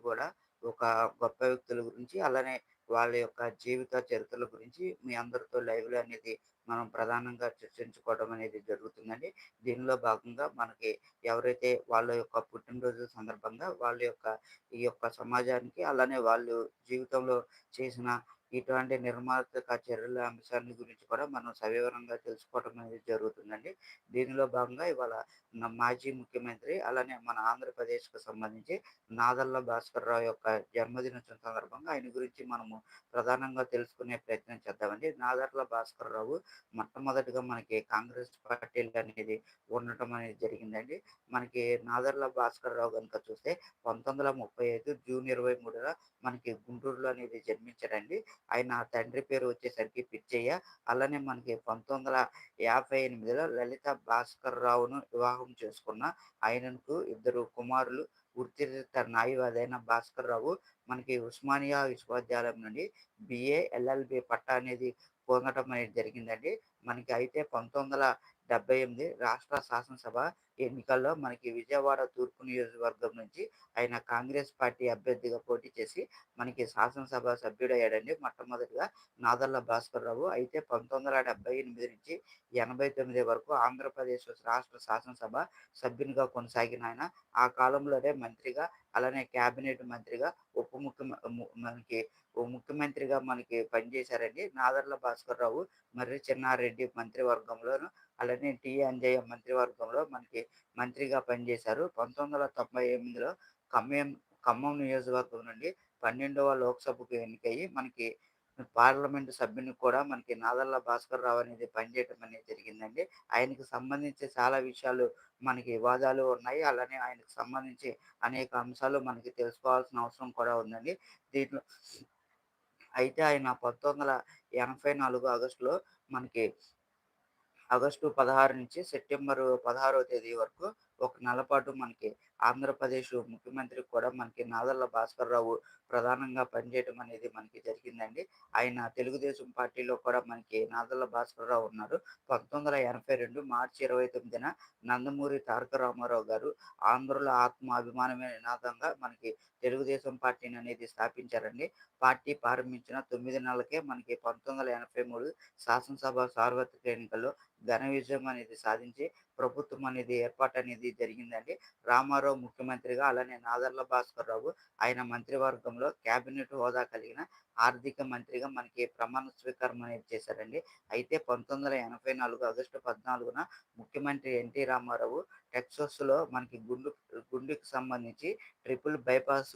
కూడా ఒక గొప్ప వ్యక్తుల గురించి అలానే వాళ్ళ యొక్క జీవిత చరిత్రల గురించి మీ అందరితో లైవ్‌లో అనేది మనం ప్రధానంగా చర్చించుకోవడం అనేది జరుగుతుందండి. దీనిలో భాగంగా మనకి ఎవరైతే వాళ్ళ యొక్క పుట్టినరోజు సందర్భంగా వాళ్ళ యొక్క ఈ యొక్క సమాజానికి అలానే వాళ్ళు జీవితంలో చేసిన ఇటువంటి నిర్మాణాత్మక చర్యల అంశాన్ని గురించి కూడా మనం సవివరంగా తెలుసుకోవడం అనేది జరుగుతుందండి. దీనిలో భాగంగా ఇవాళ మాజీ ముఖ్యమంత్రి అలానే మన ఆంధ్రప్రదేశ్కు సంబంధించి నాదల్ల భాస్కర్ రావు యొక్క జన్మదినోత్సవం సందర్భంగా ఆయన గురించి మనము ప్రధానంగా తెలుసుకునే ప్రయత్నం చేద్దామండి. నాదర్ల భాస్కర్ రావు మొట్టమొదటిగా మనకి కాంగ్రెస్ పార్టీలు అనేది ఉండటం అనేది జరిగిందండి. మనకి నాదర్ల భాస్కర్ రావు గనుక చూస్తే 1935 జూన్ 23న మనకి గుంటూరులో అనేది జన్మించారండి ఆయన తండ్రి పేరు వచ్చేసరికి పిచ్చయ్య. అలానే మనకి 1958లో లలిత భాస్కర్‌రావును వివాహం చేసుకున్న ఆయనకు ఇద్దరు కుమారులు. వృత్తిరీత్యా న్యాయవాదైన భాస్కర్ రావు మనకి ఉస్మానియా విశ్వవిద్యాలయం నుండి బిఏ ఎల్ఎల్‌బీ పట్టా అనేది పొందడం అనేది జరిగిందండి. మనకి అయితే 1978 రాష్ట్ర శాసనసభ ఎన్నికల్లో మనకి విజయవాడ తూర్పు నియోజకవర్గం నుంచి ఆయన కాంగ్రెస్ పార్టీ అభ్యర్థిగా పోటీ చేసి మనకి శాసనసభ సభ్యుడయ్యాడండి మొట్టమొదటిగా నాదర్ల భాస్కర్‌రావు. అయితే 1978 నుంచి 89 వరకు ఆంధ్రప్రదేశ్ రాష్ట్ర శాసనసభ సభ్యునిగా కొనసాగిన ఆయన ఆ కాలంలోనే మంత్రిగా అలానే క్యాబినెట్ మంత్రిగా ఉప ముఖ్య ము మనకి ముఖ్యమంత్రిగా మనకి పనిచేశారండి. నాదర్ల భాస్కర్‌రావు మర్రి చెన్నారెడ్డి మంత్రివర్గంలోను అలానే టి. అంజయ్య మంత్రివర్గంలో మనకి మంత్రిగా పనిచేశారు. 1998లో ఖమ్మం ఖమ్మం నియోజకవర్గం నుండి 12వ లోక్‌సభకు ఎన్నికయ్యి మనకి పార్లమెంట్ సభ్యునికి కూడా మనకి నాదల్ల భాస్కర్ రావు అనేది పనిచేయటం అనేది జరిగిందండి. ఆయనకి సంబంధించి చాలా విషయాలు మనకి వివాదాలు ఉన్నాయి. అలానే ఆయనకు సంబంధించి అనేక అంశాలు మనకి తెలుసుకోవాల్సిన అవసరం కూడా ఉందండి. దీంట్లో అయితే ఆయన 1984 ఆగస్టులో మనకి ఆగస్టు 16 నుంచి సెప్టెంబరు పదహారో తేదీ వరకు ఒక నెల పాటు మనకి ఆంధ్రప్రదేశ్ ముఖ్యమంత్రి కూడా మనకి నాదెళ్ళ భాస్కర్‌రావు ప్రధానంగా పనిచేయటం అనేది మనకి జరిగిందండి. ఆయన తెలుగుదేశం పార్టీలో కూడా మనకి నాదెళ్ళ భాస్కర్‌రావు ఉన్నారు. 1982 మార్చి 29న నందమూరి తారక రామారావు గారు ఆంధ్రుల ఆత్మ అభిమానమే నినాదంగా మనకి తెలుగుదేశం పార్టీని అనేది స్థాపించారండి. పార్టీ ప్రారంభించిన తొమ్మిది నెలలకే మనకి 1983 శాసనసభ సార్వత్రిక ఎన్నికల్లో ఘన విజయం అనేది సాధించి ప్రభుత్వం అనేది ఏర్పాటు అనేది జరిగిందండి. రామారావు ముఖ్యమంత్రిగా అలానే నాదర్ల భాస్కర్ రావు ఆయన మంత్రివర్గంలో క్యాబినెట్ హోదా కలిగిన ఆర్థిక మంత్రిగా మనకి ప్రమాణ స్వీకారం అనేది చేశారండి. అయితే 1984 ఆగస్టు 14న ముఖ్యమంత్రి ఎన్టీ రామారావు టెక్సాస్‌లో మనకి గుండు గుండెకి సంబంధించి ట్రిపుల్ బైపాస్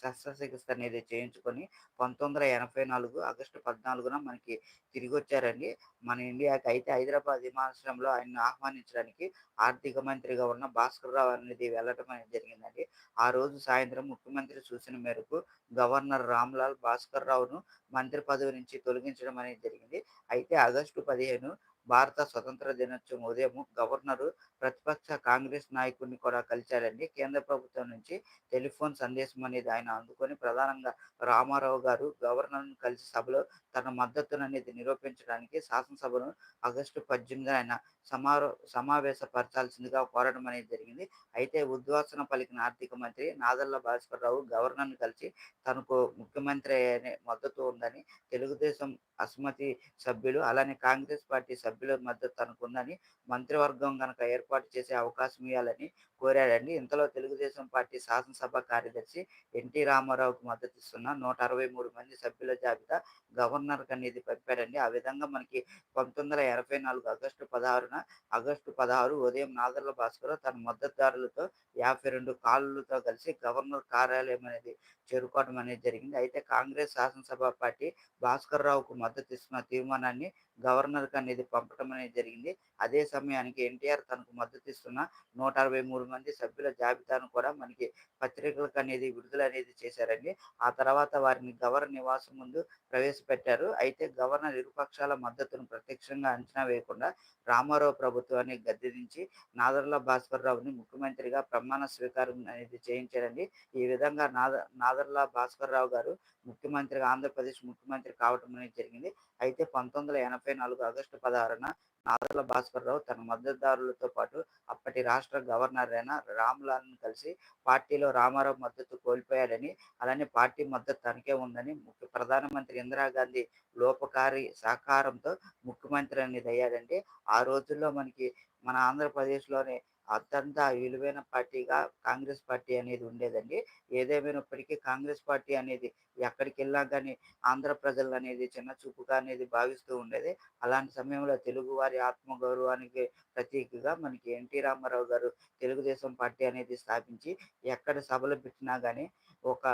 శస్త్రచికిత్స అనేది చేయించుకొని 1984 ఆగస్టు 14న మనకి తిరిగి వచ్చారండి మన ఇండియాకి. అయితే హైదరాబాద్ విమానాశ్రయంలో ఆయన్ని ఆహ్వానించడానికి ఆర్థిక మంత్రిగా ఉన్న భాస్కర్‌రావు అనేది వెళ్ళటం అనేది జరిగిందండి. ఆ రోజు సాయంత్రం ముఖ్యమంత్రి సూచన మేరకు గవర్నర్ రామ్‌లాల్ భాస్కర్‌రావును మంత్రి పదవి నుంచి తొలగించడం అనేది జరిగింది. అయితే ఆగస్టు 15 భారత స్వతంత్ర దినోత్సవం ఉదయం గవర్నరు ప్రతిపక్ష కాంగ్రెస్ నాయకుడిని కూడా కలిశారండి. కేంద్ర ప్రభుత్వం నుంచి టెలిఫోన్ సందేశం అనేది ఆయన అందుకొని ప్రధానంగా రామారావు గారు గవర్నర్‌ను కలిసి సభలో తన మద్దతుననేది నిరూపించడానికి శాసనసభను ఆగస్టు 18న ఆయన సమారో సమావేశపరచాల్సిందిగా కోరడం అనేది జరిగింది. అయితే ఉద్వాసన పలికిన ఆర్థిక మంత్రి నాదల్ల భాస్కర్‌రావు గవర్నర్ను కలిసి తనకు ముఖ్యమంత్రి అనే మద్దతు ఉందని, తెలుగుదేశం అసమ్మతి సభ్యులు అలానే కాంగ్రెస్ పార్టీ సభ్యుల మద్దతు తనకుందని, మంత్రివర్గం గనక ఏర్పాటు చేసే అవకాశం ఇవ్వాలని కోరాడండి. ఇంతలో తెలుగుదేశం పార్టీ శాసనసభ కార్యదర్శి ఎన్టీ రామారావుకు మద్దతిస్తున్న 163 మంది సభ్యుల జాబితా గవర్నర్ అనేది పంపాడండి. ఆ విధంగా మనకి 1984 ఆగస్టు 16న ఆగస్టు 16 ఉదయం నాదర్ల భాస్కర్ తన మద్దతుదారులతో యాభై రెండు కాళ్ళతో కలిసి గవర్నర్ కార్యాలయం అనేది చేరుకోవడం అనేది జరిగింది. అయితే కాంగ్రెస్ శాసనసభ పార్టీ భాస్కరరావుకు మద్దతు ఇస్తున్న తీర్మానాన్ని గవర్నర్‌కి అనేది పంపటం అనేది జరిగింది. అదే సమయానికి ఎన్టీఆర్ తనకు మద్దతు ఇస్తున్న నూట అరవై మూడు మంది సభ్యుల జాబితాను కూడా మనకి పత్రికలకు అనేది విడుదల అనేది చేశారండి. ఆ తర్వాత వారిని గవర్నర్ నివాసం ముందు ప్రవేశపెట్టారు. అయితే గవర్నర్ ఇరుపక్షాల మద్దతును ప్రత్యక్షంగా అంచనా వేయకుండా రామారావు ప్రభుత్వాన్ని గద్దెదించి నాదర్ల భాస్కర్‌రావుని ముఖ్యమంత్రిగా ప్రమాణ స్వీకారం అనేది చేయించారండి. ఈ విధంగా నాద నాదర్ల భాస్కర్‌రావు గారు ముఖ్యమంత్రిగా ఆంధ్రప్రదేశ్ ముఖ్యమంత్రి కావటం అనేది జరిగింది. అయితే పంతొమ్మిది 2024 ఆగస్టు పదహారున నాదల భాస్కర్‌రావు తన మద్దతుదారులతో పాటు అప్పటి రాష్ట్ర గవర్నర్ అయిన రామ్‌లాల్‌ని కలిసి పార్టీలో రామారావు మద్దతు కోల్పోయాడని, అలానే పార్టీ మద్దతు తనకే ఉందని, ముఖ్య ప్రధానమంత్రి ఇందిరాగాంధీ లోపకారి సహకారంతో ముఖ్యమంత్రి అనేది అయ్యాడంటే ఆ రోజుల్లో మనకి మన ఆంధ్రప్రదేశ్‌లోనే అత్యంత విలువైన పార్టీగా కాంగ్రెస్ పార్టీ అనేది ఉండేదండి. ఏదేమైనప్పటికీ కాంగ్రెస్ పార్టీ అనేది ఎక్కడికెళ్ళినా కానీ ఆంధ్ర ప్రజలనేది చిన్న చూపుగా అనేది భావిస్తూ ఉండేది. అలాంటి సమయంలో తెలుగువారి ఆత్మగౌరవానికి ప్రతీకగా మనకి ఎన్టీ రామారావు గారు తెలుగుదేశం పార్టీ అనేది స్థాపించి ఎక్కడ సభలు పెట్టినా కానీ ఒక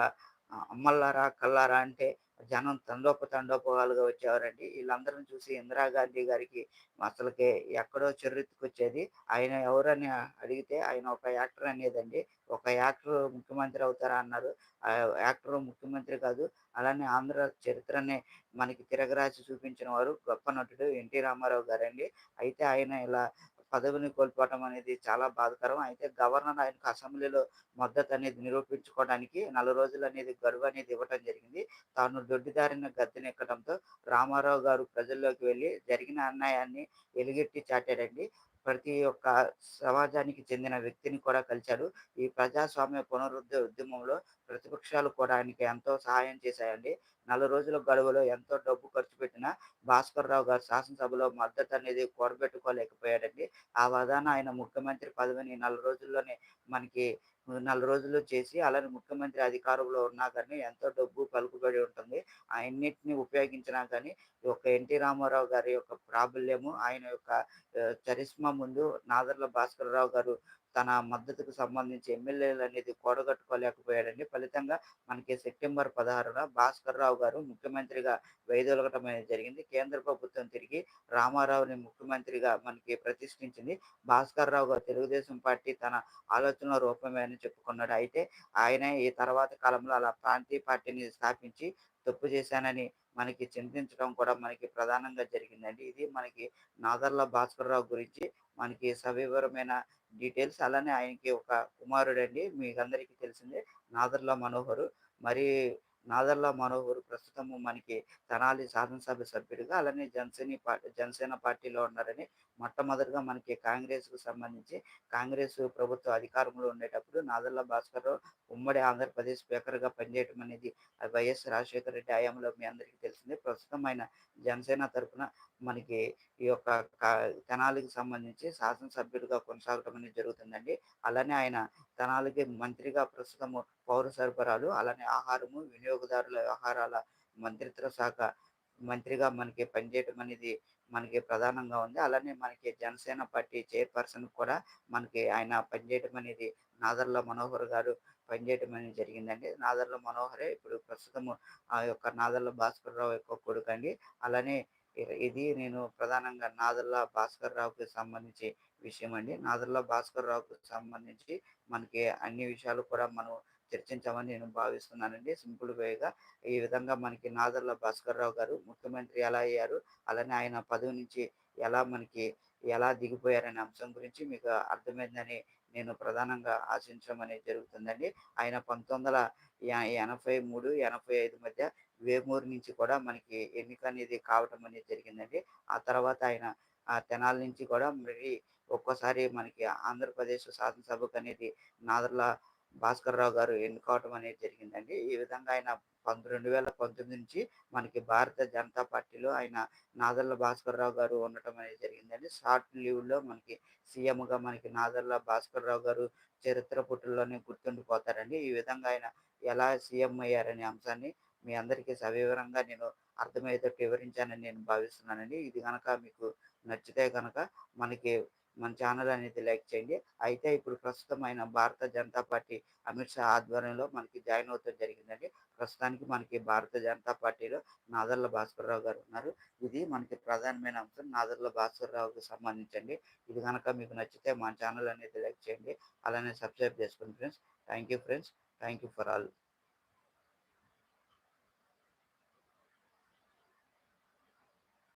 అమ్మల్లారా, కల్లారా అంటే జనం తండోప తండోపతండోపాలుగా వచ్చేవారండి. వీళ్ళందరిని చూసి ఇందిరాగాంధీ గారికి అసలుకి ఎక్కడో చిర్రెత్తుకొచ్చేది. ఆయన ఎవరని అడిగితే ఆయన ఒక యాక్టర్ అనేదండి. ఒక యాక్టర్ ముఖ్యమంత్రి అవుతారా అన్నారు. యాక్టర్ ముఖ్యమంత్రి కాదు. అలానే ఆంధ్ర చరిత్రనే మనకి తిరగరాసి చూపించిన వారు గొప్ప నటుడు ఎన్టీ రామారావు గారండి. అయితే ఆయన ఇలా పదవిని కోల్పోవటం అనేది చాలా బాధకరం అయితే గవర్నర్ ఆయనకు అసెంబ్లీలో మద్దతనేది నిరూపించుకోవడానికి నెల రోజులనేది గడువనేది ఇవ్వటం జరిగింది. తాను దొడ్డిదారిన గద్దెనెక్కడంతో రామారావు గారు ప్రజల్లోకి వెళ్ళి జరిగిన అన్యాయాన్ని ఎలుగెట్టి చాటాడండి. ప్రతి ఒక్క సమాజానికి చెందిన వ్యక్తిని కూడా కలిశాడు. ఈ ప్రజాస్వామ్య పునరుద్ధ ఉద్యమంలో ప్రతిపక్షాలు కూడా ఆయనకి ఎంతో సహాయం చేశాయండి. నెల రోజుల గడువులో ఎంతో డబ్బు ఖర్చు పెట్టినా భాస్కర్‌రావు గారు శాసనసభలో మద్దతు అనేది కూడబెట్టుకోలేకపోయాడండి. ఆ వదాన ఆయన ముఖ్యమంత్రి పదవిని నెల రోజుల్లోనే మనకి నెల రోజుల్లో చేసి అలానే ముఖ్యమంత్రి అధికారంలో ఉన్నా కానీ ఎంతో డబ్బు పలుకుబడి ఉంటుంది. అన్నిటిని ఉపయోగించినా కానీ ఈ యొక్క ఎన్టీ రామారావు గారి యొక్క ప్రాబల్యము, ఆయన యొక్క చరిష్మా ముందు నాదర్ల భాస్కరరావు గారు తన మద్దతుకు సంబంధించి ఎమ్మెల్యేలు అనేది కూడగట్టుకోలేకపోయాడండి. ఫలితంగా మనకి సెప్టెంబర్ పదహారున భాస్కర్ రావు గారు ముఖ్యమంత్రిగా వైదొలగటం అనేది జరిగింది. కేంద్ర ప్రభుత్వం తిరిగి రామారావుని ముఖ్యమంత్రిగా మనకి ప్రతిష్ఠించింది. భాస్కర్‌రావు గారు తెలుగుదేశం పార్టీ తన ఆలోచనల రూపమే అని చెప్పుకున్నాడు. అయితే ఆయన ఈ తర్వాత కాలంలో అలా ప్రాంతీయ పార్టీని స్థాపించి తప్పు చేశానని మనకి చింతించడం కూడా మనకి ప్రధానంగా జరిగిందండి. ఇది మనకి నాదెళ్ళ భాస్కర్‌రావు గురించి మనకి సవివరమైన డీటెయిల్స్. అలానే ఆయనకి ఒక కుమారుడండి. మీకందరికీ తెలిసిందే నాదర్ల మనోహరు. మరి నాదర్ల మనోహర్ ప్రస్తుతము మనకి తెనాలి శాసనసభ సభ్యుడిగా, అలానే జనసేని పార్టీ జనసేన పార్టీలో ఉన్నారని మొట్టమొదటిగా మనకి కాంగ్రెస్‌కు సంబంధించి కాంగ్రెస్ ప్రభుత్వ అధికారంలో ఉండేటప్పుడు నాదర్ల భాస్కర్ ఉమ్మడి ఆంధ్రప్రదేశ్ స్పీకర్‌గా పనిచేయటం అనేది వైఎస్ రాజశేఖర రెడ్డి హయాంలో మీ అందరికీ తెలిసింది ప్రస్తుతం ఆయన జనసేన తరఫున మనకి ఈ యొక్క తెనాలికి సంబంధించి శాసనసభ్యుడిగా కొనసాగటం అనేది జరుగుతుందండి. అలానే ఆయన తనాలకి మంత్రిగా ప్రస్తుతము పౌర సరఫరాలు, అలానే ఆహారము, వినియోగదారుల వ్యవహారాల మంత్రిత్వ శాఖ మంత్రిగా మనకి పనిచేయటం అనేది మనకి ప్రధానంగా ఉంది. అలానే మనకి జనసేన పార్టీ చైర్పర్సన్ కూడా మనకి ఆయన పనిచేయటం అనేది నాదర్ల మనోహర్ గారు పనిచేయటం అనేది జరిగిందండి. నాదర్ల మనోహరే ఇప్పుడు ప్రస్తుతము ఆ యొక్క నాదర్ల భాస్కర్ రావు యొక్క కొడుకండి. అలానే ఇది నేను ప్రధానంగా నాదుల్లా భాస్కర్ రావుకి సంబంధించి విషయం అండి విషయమండి. భాస్కర్ రావుకి సంబంధించి మనకి అన్ని విషయాలు కూడా మనం చర్చించామని నేను భావిస్తున్నానండి. సింపుల్ వేగా ఈ విధంగా మనకి నాదుర్లా భాస్కర్ రావు గారు ముఖ్యమంత్రి ఎలా అయ్యారు, అలానే ఆయన పదవి నుంచి ఎలా మనకి ఎలా దిగిపోయారనే అంశం గురించి మీకు అర్థమైందని నేను ప్రధానంగా ఆశించడం అనేది జరుగుతుందండి. ఆయన 1983, 85 మధ్య వేమూరు నుంచి కూడా మనకి ఎన్నిక అనేది కావటం అనేది జరిగిందండి. ఆ తర్వాత ఆయన తెనాల తెనాలి నుంచి కూడా మరి ఒక్కోసారి మనకి ఆంధ్రప్రదేశ్ శాసనసభకు అనేది నాదర్ల భాస్కర్ భాస్కర్‌రావు గారు ఎన్నుకోవటం అనేది జరిగిందండి. ఈ విధంగా ఆయన పంతొండు వేల పంతొమ్మిది నుంచి మనకి భారత జనతా పార్టీలో ఆయన నాదెళ్ళ భాస్కర్‌రావు గారు ఉండటం అనేది జరిగిందండి. షార్ట్ లీవ్‌లో మనకి సీఎంగా మనకి నాదెళ్ళ భాస్కర్‌రావు గారు చరిత్ర పుట్టుల్లోనే గుర్తుండిపోతారండి. ఈ విధంగా ఆయన ఎలా సీఎం అయ్యారనే అంశాన్ని మీ అందరికీ సవివరంగా నేను అర్థమయ్యేటట్టు వివరించానని నేను భావిస్తున్నానండి. ఇది కనుక మీకు నచ్చితే కనుక మనకి మన ఛానల్ అనేది లైక్ చేయండి. అయితే ఇప్పుడు ప్రస్తుతం ఆయన భారత జనతా పార్టీ అమిత్ షా ఆధ్వర్యంలో మనకి జాయిన్ అవుతాం జరిగిందండి. ప్రస్తుతానికి మనకి భారత జనతా పార్టీలో నాదర్ల భాస్కర్‌రావు గారు ఉన్నారు. ఇది మనకి ప్రధానమైన అంశం నాదర్ల భాస్కర్‌రావుకి సంబంధించండి. ఇది కనుక మీకు నచ్చితే మన ఛానల్ అనేది లైక్ చేయండి. అలానే సబ్స్క్రైబ్ చేసుకోండి friends. Thank you friends. Thank you for all.